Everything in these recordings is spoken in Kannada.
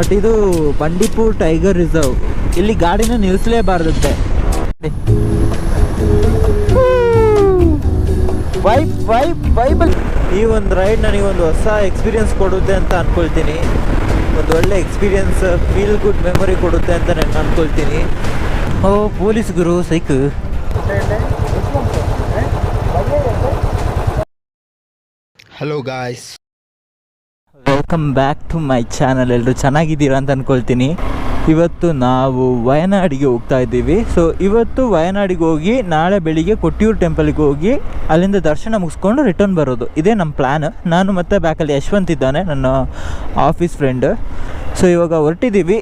ಬಟ್ ಇದು ಬಂಡೀಪುರ್ ಟೈಗರ್ ರಿಸರ್ವ್. ಇಲ್ಲಿ ಗಾಡಿನ ನಿಲ್ಲಿಸಲೇಬಾರ್ದಂತೆ ವೈಬ್ ವೈಬ್ ವೈಬಲ್ ಈ ಒಂದು ರೈಡ್ ನನಗೆ ಒಂದು ಹೊಸ ಎಕ್ಸ್ಪೀರಿಯನ್ಸ್ ಕೊಡುತ್ತೆ ಅಂತ ಅನ್ಕೊಳ್ತೀನಿ. ಒಂದು ಒಳ್ಳೆ ಎಕ್ಸ್ಪೀರಿಯನ್ಸ್ ಫೀಲ್ ಗುಡ್ ಮೆಮೊರಿ ಕೊಡುತ್ತೆ ಅಂತ ನಾನು ಅನ್ಕೊಳ್ತೀನಿ. ಓ, ಪೊಲೀಸ್ ಗುರು ಸೈಕ್ hello guys welcome back to my channel ಎಲ್ಲರೂ ಚೆನ್ನಾಗಿದ್ದೀರಾ ಅಂತ ಅನ್ಕೊಳ್ತೀನಿ. ಇವತ್ತು ನಾವು ವಯನಾಡಿಗೆ ಹೋಗ್ತಾ ಇದ್ದೀವಿ. ಸೊ ಇವತ್ತು ವಯನಾಡಿಗೆ ಹೋಗಿ, ನಾಳೆ ಬೆಳಿಗ್ಗೆ ಕೊಟ್ಟಿಯೂರು ಟೆಂಪಲ್ಗೆ ಹೋಗಿ, ಅಲ್ಲಿಂದ ದರ್ಶನ ಮುಗಿಸ್ಕೊಂಡು ರಿಟರ್ನ್ ಬರೋದು. ಇದೇ ನಮ್ಮ ಪ್ಲ್ಯಾನ್ ನಾನು ಮತ್ತೆ ಬ್ಯಾಕಲ್ಲಿ ಯಶ್ವಂತ್ ಇದ್ದಾನೆ, ನನ್ನ ಆಫೀಸ್ ಫ್ರೆಂಡ್ ಸೊ ಇವಾಗ ಹೊರಟಿದ್ದೀವಿ.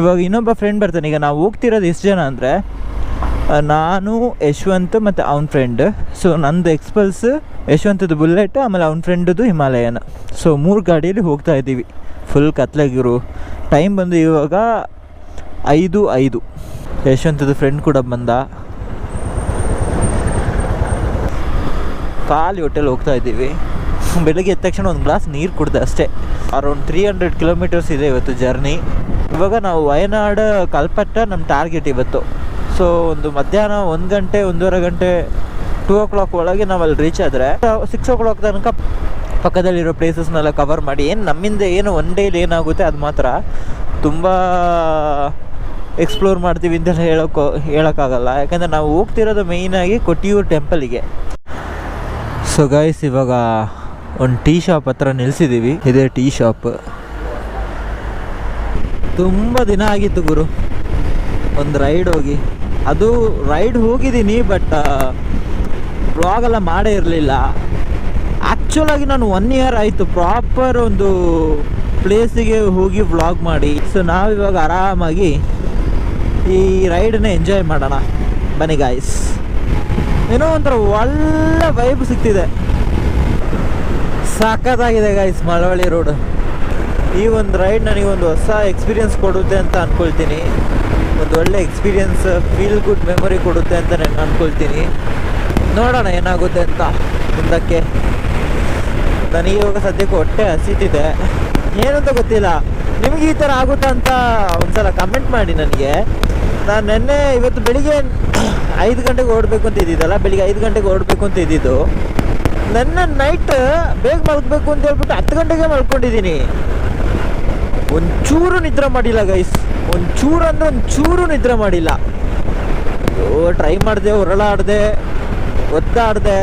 ಇವಾಗ ಇನ್ನೊಬ್ಬ ಫ್ರೆಂಡ್ ಬರ್ತಾನೆ. ಈಗ ನಾವು ಹೋಗ್ತಿರೋದು ಎಷ್ಟು ಜನ ಅಂದರೆ ನಾನು ಯಶವಂತ್ ಮತ್ತು ಅವನ ಫ್ರೆಂಡ್ ಸೊ ನಂದು ಎಕ್ಸ್ಪಲ್ಸ್ ಯಶವಂತದ್ದು ಬುಲೆಟ್ ಆಮೇಲೆ ಅವ್ನ ಫ್ರೆಂಡದು ಹಿಮಾಲಯನ ಸೊ ಮೂರು ಗಾಡಿಯಲ್ಲಿ ಹೋಗ್ತಾ ಇದ್ದೀವಿ. ಫುಲ್ ಕತ್ಲಾಗಿರು. ಟೈಮ್ ಬಂದು ಇವಾಗ ಐದು ಐದು. ಯಶವಂತದ ಫ್ರೆಂಡ್ ಕೂಡ ಬಂದ. ಖಾಲಿ ಹೋಟೆಲ್ ಹೋಗ್ತಾ ಇದ್ದೀವಿ. ಬೆಳಗ್ಗೆ ಎದ್ದ ತಕ್ಷಣ ಒಂದು ಗ್ಲಾಸ್ ನೀರು ಕುಡ್ದೆ ಅಷ್ಟೇ. ಅರೌಂಡ್ ತ್ರೀ ಹಂಡ್ರೆಡ್ ಕಿಲೋಮೀಟರ್ಸ್ ಇದೆ ಇವತ್ತು ಜರ್ನಿ ಇವಾಗ ನಾವು ವಯನಾಡ್, ಕಲ್ಪಟ್ಟ ನಮ್ಮ ಟಾರ್ಗೆಟ್ ಇವತ್ತು. ಸೊ ಒಂದು ಮಧ್ಯಾಹ್ನ ಒಂದು ಗಂಟೆ, ಒಂದೂವರೆ ಗಂಟೆ ಟೂ ಓ ಕ್ಲಾಕ್ ಒಳಗೆ ನಾವು ಅಲ್ಲಿ ರೀಚ್ ಆದರೆ ಸಿಕ್ಸ್ ಓ ಕ್ಲಾಕ್ ತನಕ ಪಕ್ಕದಲ್ಲಿರೋ ಪ್ಲೇಸಸ್ನೆಲ್ಲ ಕವರ್ ಮಾಡಿ, ಏನು ನಮ್ಮಿಂದ ಏನು ಒನ್ ಡೇಲಿ ಏನಾಗುತ್ತೆ ಅದು ಮಾತ್ರ ತುಂಬ ಎಕ್ಸ್ಪ್ಲೋರ್ ಮಾಡ್ತೀವಿ ಅಂತೆಲ್ಲ ಹೇಳೋಕ್ಕೋ ಹೇಳೋಕ್ಕಾಗಲ್ಲ. ಯಾಕಂದರೆ ನಾವು ಹೋಗ್ತಿರೋದು ಮೇಯ್ನಾಗಿ ಕೊಟ್ಟಿಯೂರು ಟೆಂಪಲಿಗೆ ಸೊ ಗೈಸ್ ಇವಾಗ ಒಂದು ಟೀ ಶಾಪ್ ಹತ್ರ ನಿಲ್ಸಿದ್ದೀವಿ ಇದೇ ಟೀ ಶಾಪ್ ತುಂಬ ದಿನ ಆಗಿತ್ತು ಗುರು. ಒಂದು ರೈಡ್ ಹೋಗಿ. ಅದು ರೈಡ್ ಹೋಗಿದ್ದೀನಿ ಬಟ್ ಬ್ಲಾಗೆಲ್ಲ ಮಾಡೇ ಇರಲಿಲ್ಲ. ಆ್ಯಕ್ಚುಲಾಗಿ ನಾನು ಒನ್ ಇಯರ್ ಆಯಿತು ಪ್ರಾಪರ್ ಒಂದು ಪ್ಲೇಸಿಗೆ ಹೋಗಿ ವ್ಲಾಗ್ ಮಾಡಿ. ಸೊ ನಾವಿವಾಗ ಆರಾಮಾಗಿ ಈ ರೈಡನ್ನ ಎಂಜಾಯ್ ಮಾಡೋಣ. ಬನ್ನಿ ಗಾಯ್ಸ್ ಏನೋ ಒಂಥರ ಒಳ್ಳೆ ವೈಬ್ ಸಿಗ್ತಿದೆ ಸಖತ್ತಾಗಿದೆ ಗಾಯ್ಸ್ ಮಳವಳ್ಳಿ ರೋಡ್ ಈ ಒಂದು ರೈಡ್ ನನಗೆ ಒಂದು ಹೊಸ ಎಕ್ಸ್ಪೀರಿಯನ್ಸ್ ಕೊಡುತ್ತೆ ಅಂತ ಅನ್ಕೊಳ್ತೀನಿ. ಒಳ್ಳೆ ಎಕ್ಸ್ಪೀರಿಯನ್ಸ್ ಫೀಲ್ ಗುಡ್ ಮೆಮೊರಿ ಕೊಡುತ್ತೆ ಅಂತ ನಾನು ಅಂದ್ಕೊಳ್ತೀನಿ ನೋಡೋಣ ಏನಾಗುತ್ತೆ ಅಂತ ಮುಂದಕ್ಕೆ. ನನಗೆ ಇವಾಗ ಸದ್ಯಕ್ಕೆ ಹೊಟ್ಟೆ ಹಸಿತಿದೆ. ಏನಂತ ಗೊತ್ತಿಲ್ಲ. ನಿಮಗೆ ಈ ಥರ ಆಗುತ್ತಾ ಅಂತ ಒಂದ್ಸಲ ಕಮೆಂಟ್ ಮಾಡಿ ನನಗೆ. ನಾನು ನಿನ್ನೆ ಇವತ್ತು ಬೆಳಿಗ್ಗೆ ಐದು ಗಂಟೆಗೆ ಓಡಬೇಕು ಅಂತ ಇದ್ದಿದ್ದಲ್ಲ, ಬೆಳಿಗ್ಗೆ ಐದು ಗಂಟೆಗೆ ಓಡಬೇಕು ಅಂತ ಇದ್ದಿದ್ದು. ನನ್ನ ನೈಟ್ ಬೇಗ ಮಲಗಬೇಕು ಅಂತ ಹೇಳ್ಬಿಟ್ಟು ಹತ್ತು ಗಂಟೆಗೆ ಮಲ್ಕೊಂಡಿದ್ದೀನಿ. ಒಂಚೂರು ನಿದ್ರೆ ಮಾಡಿಲ್ಲ ಗೈಸ್ ಒಂಚೂರು ಅಂದ್ರೆ ಒಂಚೂರು ನಿದ್ರೆ ಮಾಡಿಲ್ಲ. ಓ ಟ್ರೈ ಮಾಡಿದೆ ಹೊರಳಾಡಿದೆ ಒದ್ದಾಡಿದೆ.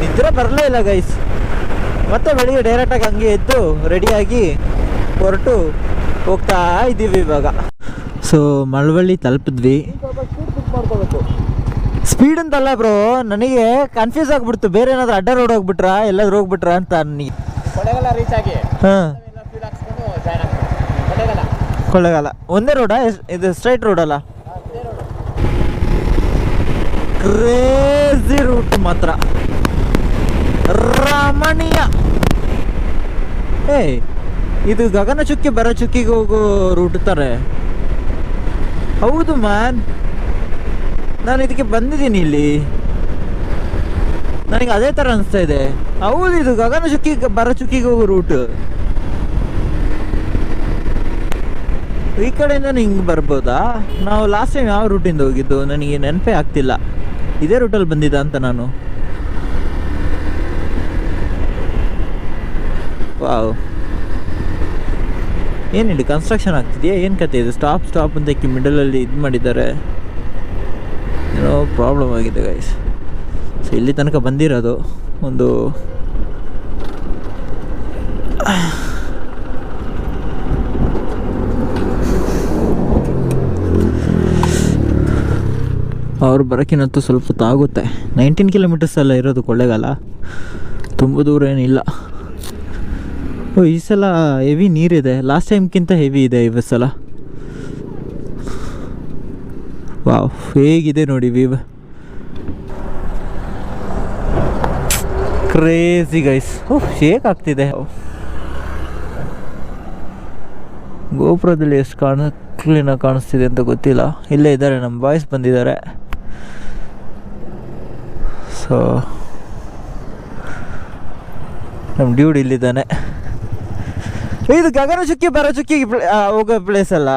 ನಿದ್ರೆ ಬರಲೇ ಇಲ್ಲ ಗೈಸ್ ಮತ್ತೆ ಬೆಳಿಗ್ಗೆ ಡೈರೆಕ್ಟಾಗಿ ಹಂಗೆ ಎದ್ದು ರೆಡಿಯಾಗಿ ಹೊರಟು ಹೋಗ್ತಾ ಇದ್ದೀವಿ ಇವಾಗ. ಸೊ ಮಳವಳ್ಳಿ ತಲುಪಿದ್ವಿ. ಸ್ಪೀಡ್ ಅಂತಲ್ಲ ಬ್ರೋ ನನಗೆ ಕನ್ಫ್ಯೂಸ್ ಆಗ್ಬಿಡ್ತು. ಬೇರೆ ಏನಾದ್ರು ಅಡ್ಡ ರೋಡ್ ಹೋಗ್ಬಿಟ್ರಾ ಎಲ್ಲಾದ್ರೂ ಹೋಗ್ಬಿಟ್ರಾ ಅಂತ ಹಾಂ ಫೀಲ್ ಹಾಕ್ಸ್ಕೊಂಡು ಜಾಯ್ನ್ ಆಗ್ತಾರೆ ಕೊಳ್ಳೇಗಾಲ ಕೊಳ್ಳೇಗಾಲ ಒಂದೇ ರೋಡಾ ಇದು ಸ್ಟ್ರೈಟ್ ರೋಡ್ ಅಲ್ಲ? ಕ್ರೇಜಿ ರೂಟ್ ಮಾತ್ರ. ರಮಣೀಯ. ಏ ಇದು ಗಗನ ಚುಕ್ಕಿ ಬರ ಚುಕ್ಕಿಗೆ ಹೋಗೋ ರೂಟ್ ತಾರೆ ಹೌದು ಮ್ಯಾನ್ ನಾನು ಇದಕ್ಕೆ ಬಂದಿದ್ದೀನಿ ಇಲ್ಲಿ. ನನಗೆ ಅದೇ ಥರ ಅನಿಸ್ತಾ ಇದೆ. ಹೌದು, ಇದು ಗಗನ ಚುಕ್ಕಿ ಬರ ಚುಕ್ಕಿಗೆ ಹೋಗೋ ರೂಟ್ ಈ ಕಡೆಯಿಂದ ಹಿಂಗೆ ಬರ್ಬೋದಾ? ನಾವು ಲಾಸ್ಟ್ ಟೈಮ್ ಯಾವ ರೂಟಿಂದ ಹೋಗಿದ್ದು? ನನಗೆ ನೆನಪೇ ಆಗ್ತಿಲ್ಲ. ಇದೇ ರೂಟಲ್ಲಿ ಬಂದಿದ್ದ ಅಂತ ನಾನು. ವಾವ್ ಏನಿಲ್ಲ ಕನ್ಸ್ಟ್ರಕ್ಷನ್ ಆಗ್ತಿದೆಯಾ? ಏನು ಕತೆ ಇದು? ಸ್ಟಾಪ್ ಸ್ಟಾಪ್ ಅಂತ ಮಿಡಲಲ್ಲಿ ಇದು ಮಾಡಿದ್ದಾರೆ. ಏನೋ ಪ್ರಾಬ್ಲಮ್ ಆಗಿದೆ ಗೈಸ್ ಸೊ ಇಲ್ಲಿ ತನಕ ಬಂದಿರೋದು ಒಂದು ಅವ್ರು ಬರೋಕ್ಕಿನ್ನಂತೂ ಸ್ವಲ್ಪ ತಾಗುತ್ತೆ. ನೈನ್ಟೀನ್ ಕಿಲೋಮೀಟರ್ಸ್ ಎಲ್ಲ ಇರೋದು ಕೊಳ್ಳೇಗಾಲ. ತುಂಬ ದೂರ ಏನಿಲ್ಲ. ಓ, ಈ ಸಲ ಹೆವಿ ನೀರಿದೆ. ಲಾಸ್ಟ್ ಟೈಮ್ಗಿಂತ ಹೆವಿ ಇದೆ ಈ ಸಲ. ವಾವ್ ಹೇಗಿದೆ ನೋಡಿ ವಿವ ಕ್ರೇಜಿ ಗೈಸ್ ಓಹ್ ಶೇಕ್ ಆಗ್ತಿದೆ. ಗೋಪುರದಲ್ಲಿ ಎಷ್ಟು ಕಾಣ ಕ್ಲೀನಾಗಿ ಕಾಣಿಸ್ತಿದೆ ಅಂತ ಗೊತ್ತಿಲ್ಲ. ಇಲ್ಲೇ ಇದ್ದಾರೆ, ನಮ್ಮ ಬಾಯ್ಸ್ ಬಂದಿದ್ದಾರೆ. ಸೊ ನಮ್ಮ ಡ್ಯೂಡ್ ಇಲ್ಲಿದ್ದಾನೆ. ಇದು ಗಗನ ಚುಕ್ಕಿ ಬರೋ ಚುಕ್ಕಿ ಹೋಗೋ ಪ್ಲೇಸ್ ಅಲ್ಲ.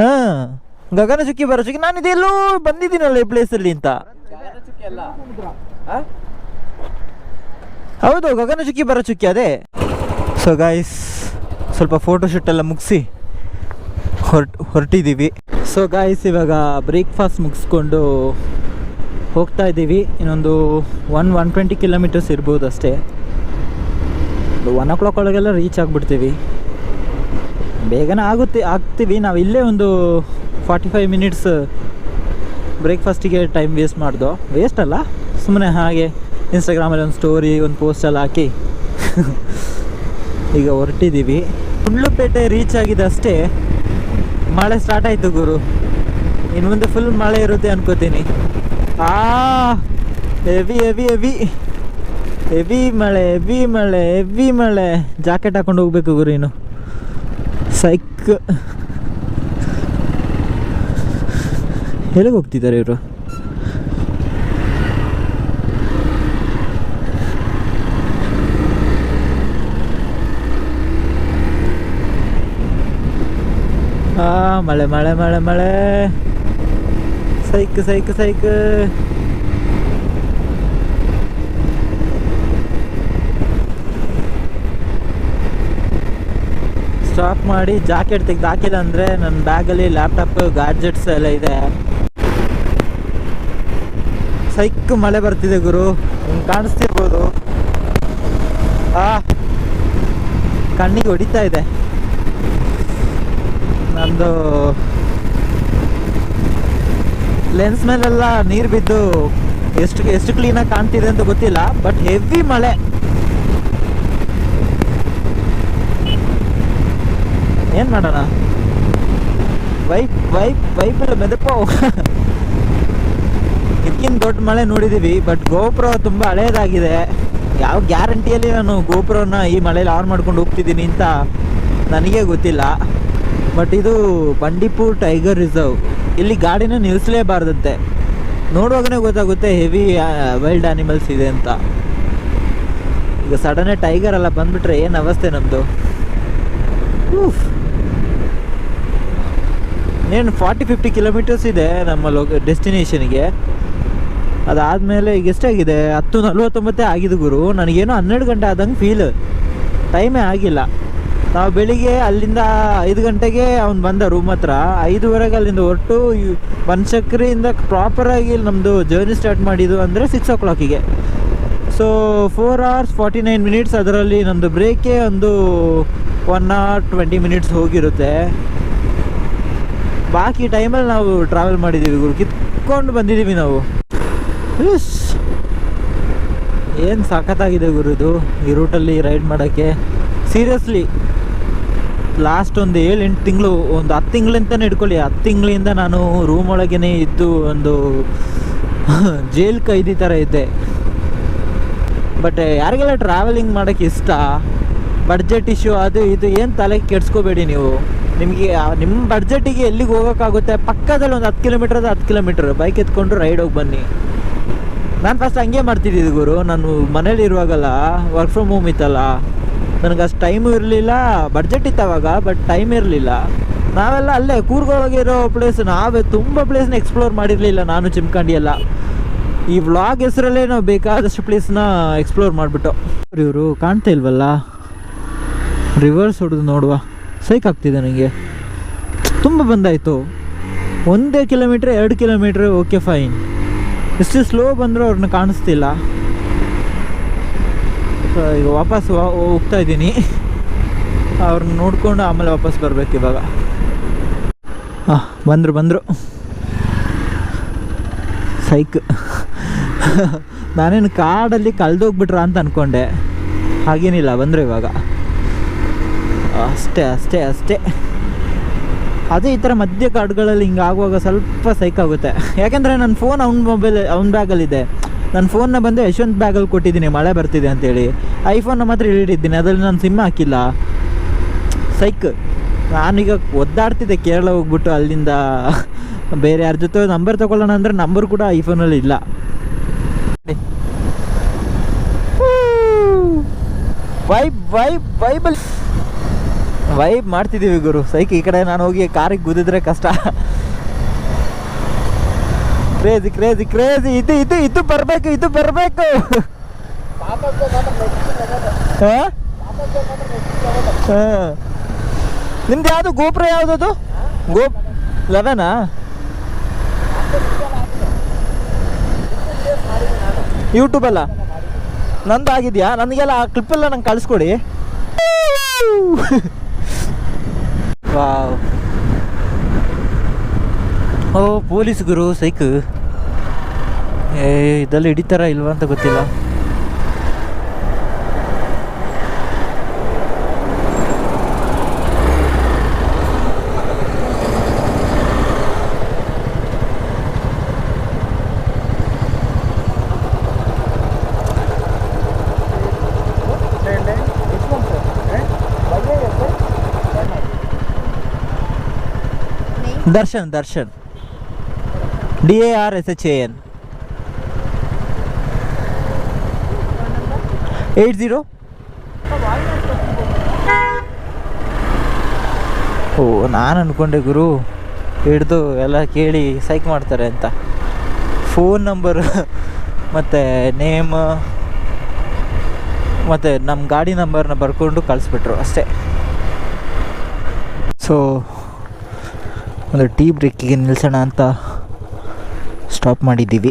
ಹಾಂ, ಗಗನ ಚುಕ್ಕಿ ಬರೋ ಚುಕ್ಕಿ. ನಾನು ಇದೆಲ್ಲೋ ಬಂದಿದ್ದೀನಲ್ಲ ಈ ಪ್ಲೇಸಲ್ಲಿ ಅಂತ. ಹೌದು, ಗಗನ ಚುಕ್ಕಿ ಬರೋ ಚುಕ್ಕಿ ಅದೇ. ಸೊ ಗಾಯ್ಸ್ ಸ್ವಲ್ಪ ಫೋಟೋ ಶೂಟ್ ಎಲ್ಲ ಮುಗಿಸಿ ಹೊರಟು ಹೊರಟಿದ್ದೀವಿ ಸೊ ಗಾಯ್ಸ್ ಇವಾಗ ಬ್ರೇಕ್ಫಾಸ್ಟ್ ಮುಗಿಸ್ಕೊಂಡು ಹೋಗ್ತಾ ಇದ್ದೀವಿ. ಇನ್ನೊಂದು ಒನ್ ಒನ್ ಟ್ವೆಂಟಿ ಕಿಲೋಮೀಟರ್ಸ್ ಇರ್ಬೋದು ಅಷ್ಟೇ. ಒನ್ ಓ ಕ್ಲಾಕ್ ಒಳಗೆಲ್ಲ ರೀಚ್ ಆಗಿಬಿಡ್ತೀವಿ. ಬೇಗನೆ ಆಗುತ್ತೆ, ಆಗ್ತೀವಿ. ನಾವು ಇಲ್ಲೇ ಒಂದು ಫಾರ್ಟಿ ಫೈವ್ ಮಿನಿಟ್ಸ್ ಬ್ರೇಕ್ಫಾಸ್ಟಿಗೆ ಟೈಮ್ ವೇಸ್ಟ್ ಮಾಡಿದೋ. ವೇಸ್ಟ್ ಅಲ್ಲ ಸುಮ್ಮನೆ ಹಾಗೆ ಇನ್ಸ್ಟಾಗ್ರಾಮಲ್ಲಿ ಒಂದು ಸ್ಟೋರಿ ಒಂದು ಪೋಸ್ಟಲ್ಲಿ ಹಾಕಿ. ಈಗ ಹೊರಟಿದ್ದೀವಿ ಗುಂಡ್ಲುಪೇಟೆ ರೀಚ್ ಆಗಿದೆ ಅಷ್ಟೇ. ಮಳೆ ಸ್ಟಾರ್ಟ್ ಆಯಿತು ಗುರು. ಇನ್ನು ಮುಂದೆ ಫುಲ್ ಮಳೆ ಇರುತ್ತೆ ಅನ್ಕೋತೀನಿ. ಆ ಹೆವಿ ಹೆವಿ ಹೆವಿ ಹೆವಿ ಮಳೆ ಹೆವಿ ಮಳೆ ಹೆವಿ ಮಳೆ. ಜಾಕೆಟ್ ಹಾಕೊಂಡು ಹೋಗ್ಬೇಕು ಗುರು ಇನ್ನು ಸೈಕ್ ಎಲ್ಲಿಗೆ ಹೋಗ್ತಿದ್ದಾರೆ ಇವರು? ಆ ಮಳೆ ಮಳೆ ಮಳೆ. ಮಳೆ ಸೈಕ್ ಸೈಕ್ ಸೈಕ್ ಸ್ಟಾಪ್ ಮಾಡಿ ಜಾಕೆಟ್ ತೆಗೆದು ಹಾಕಿಲ್ಲ ಅಂದರೆ ನನ್ನ ಬ್ಯಾಗಲ್ಲಿ ಲ್ಯಾಪ್ಟಾಪ್ ಗ್ಯಾಡ್ಜೆಟ್ಸ್ ಎಲ್ಲ ಇದೆ. ಸೈಕ್ ಮಳೆ ಬರ್ತಿದೆ ಗುರು. ನಿಮ್ಗೆ ಕಾಣಿಸ್ತಿರ್ಬೋದು. ಆ, ಕಣ್ಣಿಗೆ ಹೊಡಿತಾ ಇದೆ. ನಂದು ಲೆನ್ಸ್ ಮೇಲೆಲ್ಲ ನೀರು ಬಿದ್ದು ಎಷ್ಟು ಎಷ್ಟು ಕ್ಲೀನಾಗಿ ಕಾಣ್ತಿದೆ ಅಂತ ಗೊತ್ತಿಲ್ಲ ಬಟ್ ಹೆವಿ ಮಳೆ. ಏನು ಮಾಡೋಣ? ವೈಪ್ ವೈಪ್ ವೈಪ್ ಎಲ್ಲ ಮೆದಪೋ ಇದಕ್ಕಿಂತ ದೊಡ್ಡ ಮಳೆ ನೋಡಿದ್ದೀವಿ ಬಟ್ ಗೋಪುರ ತುಂಬ ಹಳೇದಾಗಿದೆ. ಯಾವ ಗ್ಯಾರಂಟಿಯಲ್ಲಿ ನಾನು ಗೋಪುರನ ಈ ಮಳೆಯಲ್ಲಿ ಆನ್ ಮಾಡ್ಕೊಂಡು ಹೋಗ್ತಿದ್ದೀನಿ ಅಂತ ನನಗೆ ಗೊತ್ತಿಲ್ಲ. ಬಟ್ ಇದು ಬಂಡೀಪುರ್ ಟೈಗರ್ ರಿಸರ್ವ್. ಇಲ್ಲಿ ಗಾಡಿನ ನಿಲ್ಲಿಸಲೇಬಾರ್ದಂತೆ ನೋಡುವಾಗನೇ ಗೊತ್ತಾಗುತ್ತೆ ಹೆವಿ ವೈಲ್ಡ್ ಆ್ಯನಿಮಲ್ಸ್ ಇದೆ ಅಂತ. ಈಗ ಸಡನ್ನೇ ಟೈಗರ್ ಎಲ್ಲ ಬಂದುಬಿಟ್ರೆ ಏನು ಅವಸ್ಥೆ ನಮ್ಮದು ಏನು ಫಾರ್ಟಿ, ಫಿಫ್ಟಿ ಕಿಲೋಮೀಟರ್ಸ್ ಇದೆ ನಮ್ಮ ಲೋಕ, ಡೆಸ್ಟಿನೇಷನ್ಗೆ. ಅದಾದಮೇಲೆ ಈಗ ಎಷ್ಟಾಗಿದೆ? ಹತ್ತು ನಲ್ವತ್ತೊಂಬತ್ತೇ ಆಗಿದೆ ಗುರು. ನನಗೇನೋ ಹನ್ನೆರಡು ಗಂಟೆ ಆದಂಗೆ ಫೀಲ್ ಟೈಮೇ ಆಗಿಲ್ಲ. ನಾವು ಬೆಳಿಗ್ಗೆ ಅಲ್ಲಿಂದ ಐದು ಗಂಟೆಗೆ ಅವ್ನು ಬಂದ ರೂಮ್ ಹತ್ರ. ಐದುವರೆಗೆ ಅಲ್ಲಿಂದ ಹೊರಟು ಬನಶಂಕರಿಯಿಂದ ಪ್ರಾಪರಾಗಿ ನಮ್ಮದು ಜರ್ನಿ ಸ್ಟಾರ್ಟ್ ಮಾಡಿದ್ದು ಅಂದರೆ ಸಿಕ್ಸ್ ಓ ಕ್ಲಾಕಿಗೆ so four hours forty nine minutes ಅದರಲ್ಲಿ ನಮ್ಮದು ಬ್ರೇಕೇ ಒಂದು ಒನ್ ಅವರ್ ಟ್ವೆಂಟಿ ಮಿನಿಟ್ಸ್ ಹೋಗಿರುತ್ತೆ. ಬಾಕಿ ಟೈಮಲ್ಲಿ ನಾವು ಟ್ರಾವೆಲ್ ಮಾಡಿದ್ದೀವಿ ಗುರು. ಕಿತ್ಕೊಂಡು ಬಂದಿದ್ದೀವಿ ನಾವು. ಏನು ಸಖತ್ತಾಗಿದೆ ಗುರು ಇದು, ಈ ರೂಟಲ್ಲಿ ರೈಡ್ ಮಾಡೋಕ್ಕೆ. ಸೀರಿಯಸ್ಲಿ ಲಾಸ್ಟ್ ಒಂದು ಏಳು ತಿಂಗಳು, ಒಂದು ಹತ್ತು ತಿಂಗಳಿಂದನೇ ಇಟ್ಕೊಳ್ಳಿ ಹತ್ತು ತಿಂಗಳಿಂದ ನಾನು ರೂಮ್ ಒಳಗೇ ಇದ್ದು ಒಂದು ಜೈಲ್ ಕೈದಿ ಥರ ಇದ್ದೆ. ಬಟ್ ಯಾರಿಗೆಲ್ಲ ಟ್ರಾವೆಲಿಂಗ್ ಮಾಡೋಕ್ಕೆ ಇಷ್ಟ? ಬಡ್ಜೆಟ್ ಇಶ್ಯೂ ಅದು ಇದು ಏನು ತಲೆ ಕೆಡ್ಸ್ಕೋಬೇಡಿ ನೀವು. ನಿಮಗೆ ನಿಮ್ಮ ಬಡ್ಜೆಟಿಗೆ ಎಲ್ಲಿಗೆ ಹೋಗೋಕ್ಕಾಗುತ್ತೆ? ಪಕ್ಕದಲ್ಲಿ ಒಂದು ಹತ್ತು ಕಿಲೋಮೀಟ್ರ್ ಅದು ಹತ್ತು ಕಿಲೋಮೀಟ್ರ್ ಬೈಕ್ ಎತ್ಕೊಂಡು ರೈಡ್ ಹೋಗಿ ಬನ್ನಿ. ನಾನು ಫಸ್ಟ್ ಹಂಗೆ ಮಾಡ್ತಿದ್ದಿದ್ದು ಗುರು. ನಾನು ಮನೇಲಿ ಇರುವಾಗಲ್ಲ ವರ್ಕ್ ಫ್ರಮ್ ಹೋಮ್ ಇತ್ತಲ್ಲ. ನನಗೆ ಅಷ್ಟು ಟೈಮು ಇರಲಿಲ್ಲ ಬಡ್ಜೆಟ್ ಇತ್ತು ಅವಾಗ ಬಟ್ ಟೈಮ್ ಇರಲಿಲ್ಲ. ನಾವೆಲ್ಲ ಅಲ್ಲೇ ಕೂರ್ಗೊಳಗಿರೋ ಪ್ಲೇಸ್ ನಾವೇ ತುಂಬ ಪ್ಲೇಸ್ನ ಎಕ್ಸ್ಪ್ಲೋರ್ ಮಾಡಿರಲಿಲ್ಲ ನಾನು ಚಿಮ್ಕಂಡಿ ಎಲ್ಲ ಈ ವ್ಲಾಗ್ ಹೆಸರಲ್ಲೇ ನಾವು ಬೇಕಾದಷ್ಟು ಪ್ಲೇಸ್ನ ಎಕ್ಸ್ಪ್ಲೋರ್ ಮಾಡಿಬಿಟ್ಟು. ಇವರು ಕಾಣ್ತಾ ಇಲ್ವಲ್ಲ? ರಿವರ್ಸ್ ಹೊಡೆದು ನೋಡುವ. ಸೈಕ್ ಆಗ್ತಿದೆ ನನಗೆ ತುಂಬ ಬಂದಾಯಿತು. ಒಂದೇ ಕಿಲೋಮೀಟ್ರ್ ಎರಡು ಕಿಲೋಮೀಟ್ರ್ ಓಕೆ ಫೈನ್ ಎಷ್ಟು ಸ್ಲೋ ಬಂದರೂ ಅವ್ರನ್ನ ಕಾಣಿಸ್ತಿಲ್ಲ. ಸೊ ಈಗ ವಾಪಸ್ ಹೋಗ್ತಾ ಇದ್ದೀನಿ. ಅವ್ರನ್ನ ನೋಡಿಕೊಂಡು ಆಮೇಲೆ ವಾಪಸ್ ಬರಬೇಕು ಇವಾಗ. ಹಾಂ, ಬಂದರು ಬಂದರು. ಸೈಕ್. ನಾನೇನು ಕಾಡಲ್ಲಿ ಕಳೆದೋಗ್ಬಿಟ್ರ ಅಂತ ಅಂದ್ಕೊಂಡೆ ಹಾಗೇನಿಲ್ಲ, ಬಂದರು ಇವಾಗ. ಅಷ್ಟೇ ಅಷ್ಟೇ ಅಷ್ಟೇ. ಅದೇ ಈ ಥರ ಮಧ್ಯ ಕಾಡುಗಳಲ್ಲಿ ಹಿಂಗೆ ಆಗುವಾಗ ಸ್ವಲ್ಪ ಸೈಕ್ ಆಗುತ್ತೆ. ಯಾಕೆಂದರೆ ನನ್ನ ಫೋನ್ ಅವ್ನ ಮೊಬೈಲ್ ಅವ್ನ ಬ್ಯಾಗಲ್ಲಿದೆ ನನ್ನ ಫೋನ್ನ ಬಂದು ಯಶವಂತ್ ಬ್ಯಾಗಲ್ಲಿ ಕೊಟ್ಟಿದ್ದೀನಿ, ಮಳೆ ಬರ್ತಿದೆ ಅಂತೇಳಿ. ಐಫೋನ್ನ ಮಾತ್ರ ಇಟ್ಟಿದ್ದೀನಿ ಅದರಲ್ಲಿ ನಾನು ಸಿಮ್ ಹಾಕಿಲ್ಲ. ಸೈಕ್ ನಾನೀಗ ಒದ್ದಾಡ್ತಿದ್ದೆ, ಕೇರಳ ಹೋಗ್ಬಿಟ್ಟು ಅಲ್ಲಿಂದ. ಬೇರೆ ಯಾರ ಜೊತೆ ನಂಬರ್ ತೊಗೊಳ್ಳೋಣ ಅಂದರೆ ನಂಬರ್ ಕೂಡ ಐಫೋನಲ್ಲಿ ಇಲ್ಲ. ವೈಬ್ ವೈಬ್ ವೈಬಲ್ ವೈಬ್ ಮಾಡ್ತಿದ್ದೀವಿ ಗುರು. ಸೈಕ್ ಈ ಕಡೆ ನಾನು ಹೋಗಿ ಕಾರಿಗೆ ಗುದ್ದಿದ್ರೆ ಕಷ್ಟ. ಕ್ರೇಜಿ ಕ್ರೇಜಿ ಕ್ರೇಜಿ ಇದು ಇದು ಇದು ಬರಬೇಕು ಇದು ಬರಬೇಕು. ಹಾಂ? ನಿಮ್ದು ಯಾವುದು ಗೋಪುರ ಯಾವುದದು? ಗೋಪ್ ಲೆವೆನಾ ಯೂಟ್ಯೂಬಲ್ಲ ನಂದು ಆಗಿದೆಯಾ ನನಗೆಲ್ಲ ಆ ಕ್ಲಿಪ್ಪೆಲ್ಲ ನಂಗೆ ಕಳಿಸ್ಕೊಡಿ. ವಾವ್ ಓ ಪೊಲೀಸ್ ಗುರು ಸೈಕ್ ಏ ಇದೆಲ್ಲ ಹಿಡಿತಾರ ಇಲ್ವಾ ಅಂತ ಗೊತ್ತಿಲ್ಲ. Darshan Darshan. D A R S H A N eight zero ಓ, ನಾನು ಅಂದ್ಕೊಂಡೆ ಗುರು, ಹಿಡ್ದು ಎಲ್ಲ ಕೇಳಿ ಸೈಕ್ ಮಾಡ್ತಾರೆ ಅಂತ. ಫೋನ್ ನಂಬರ್ ಮತ್ತು ನೇಮ್ ಮತ್ತು ನಮ್ಮ ಗಾಡಿ ನಂಬರ್ನ ಬರ್ಕೊಂಡು ಕಳಿಸ್ಬಿಟ್ರು ಅಷ್ಟೇ. ಸೊ ಒಂದು ಟೀ ಬ್ರೇಕಿಗೆ ನಿಲ್ಲಿಸೋಣ ಅಂತ ಸ್ಟಾಪ್ ಮಾಡಿದ್ದೀವಿ.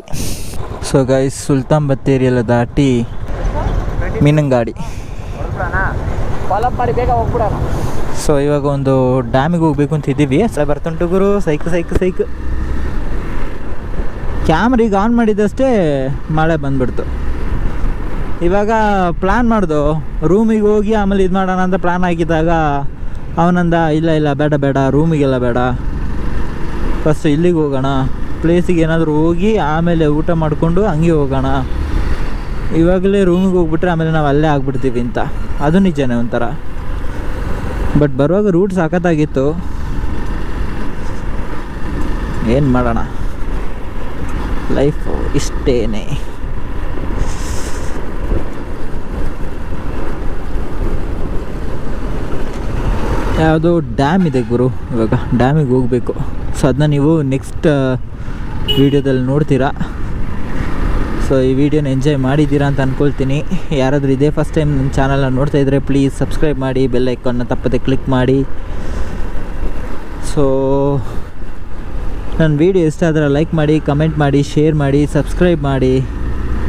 ಸೊ ಗೈಸ್ ಸುಲ್ತಾನ್ ಬತ್ತೇರಿ ಎಲ್ಲ ದಾಟಿ ಮೀನಂಗಾಡಿ. ಸೊ ಇವಾಗ ಒಂದು ಡ್ಯಾಮಿಗೆ ಹೋಗ್ಬೇಕು ಅಂತ ಇದ್ದೀವಿ. Sir ಬರ್ತುಂಟು Guru. Psych psych psych. ಕ್ಯಾಮ್ರಿಗೆ on ಮಾಡಿದಷ್ಟೇ ಮಳೆ ಬಂದ್ಬಿಡ್ತು. ಇವಾಗ ಪ್ಲ್ಯಾನ್ ಮಾಡ್ದು. ರೂಮಿಗೆ ಹೋಗಿ ಆಮೇಲೆ ಇದು ಮಾಡೋಣ ಅಂತ ಪ್ಲ್ಯಾನ್ ಆಗಿದ್ದಾಗ ಅವನಂದ, ಇಲ್ಲ ಇಲ್ಲ, ಬೇಡ ಬೇಡ. ರೂಮಿಗೆಲ್ಲ ಬೇಡ. ಫಸ್ಟ್ ಇಲ್ಲಿಗೆ ಹೋಗೋಣ. ಪ್ಲೇಸಿಗೆ ಏನಾದರೂ ಹೋಗಿ ಆಮೇಲೆ ಊಟ ಮಾಡಿಕೊಂಡು ಹಂಗೆ ಹೋಗೋಣ. ಇವಾಗಲೇ ರೂಮಿಗೆ ಹೋಗ್ಬಿಟ್ರೆ ಆಮೇಲೆ ನಾವು ಅಲ್ಲೇ ಆಗ್ಬಿಡ್ತೀವಿ ಅಂತ. ಅದು ನಿಜನೇ ಒಂಥರ. ಬಟ್ ಬರುವಾಗ ರೂಟ್ ಸಾಕತ್ತಾಗಿತ್ತು ಏನು ಮಾಡೋಣ? ಲೈಫು ಇಷ್ಟೇನೆ. ಯಾವುದೋ ಡ್ಯಾಮ್ ಇದೆ ಗುರು, ಇವಾಗ ಡ್ಯಾಮಿಗೆ ಹೋಗಬೇಕು. ಸೊ ಅದನ್ನ ನೀವು ನೆಕ್ಸ್ಟ್ ವೀಡಿಯೋದಲ್ಲಿ ನೋಡ್ತೀರಾ. ಸೊ ಈ ವಿಡಿಯೋನ ಎಂಜಾಯ್ ಮಾಡಿದ್ದೀರಾ ಅಂತ ಅಂದ್ಕೊಳ್ತೀನಿ ಯಾರಾದರೂ ಇದೇ ಫಸ್ಟ್ ಟೈಮ್ ನನ್ನ ಚಾನಲ್ನ ನೋಡ್ತಾ ಇದ್ದರೆ ಪ್ಲೀಸ್ ಸಬ್ಸ್ಕ್ರೈಬ್ ಮಾಡಿ ಬೆಲ್ ಐಕಾನ್ನ ತಪ್ಪದೆ ಕ್ಲಿಕ್ ಮಾಡಿ. ಸೊ ನನ್ನ ವಿಡಿಯೋ ಇಷ್ಟ ಆದರೆ ಲೈಕ್ ಮಾಡಿ ಕಮೆಂಟ್ ಮಾಡಿ ಶೇರ್ ಮಾಡಿ ಸಬ್ಸ್ಕ್ರೈಬ್ ಮಾಡಿ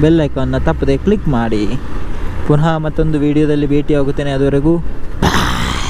ಬೆಲ್ ಐಕಾನ್ನ ತಪ್ಪದೆ ಕ್ಲಿಕ್ ಮಾಡಿ. ಪುನಃ ಮತ್ತೊಂದು ವಿಡಿಯೋದಲ್ಲಿ ಭೇಟಿಯಾಗುತ್ತೇನೆ ಅದುವರೆಗೂ.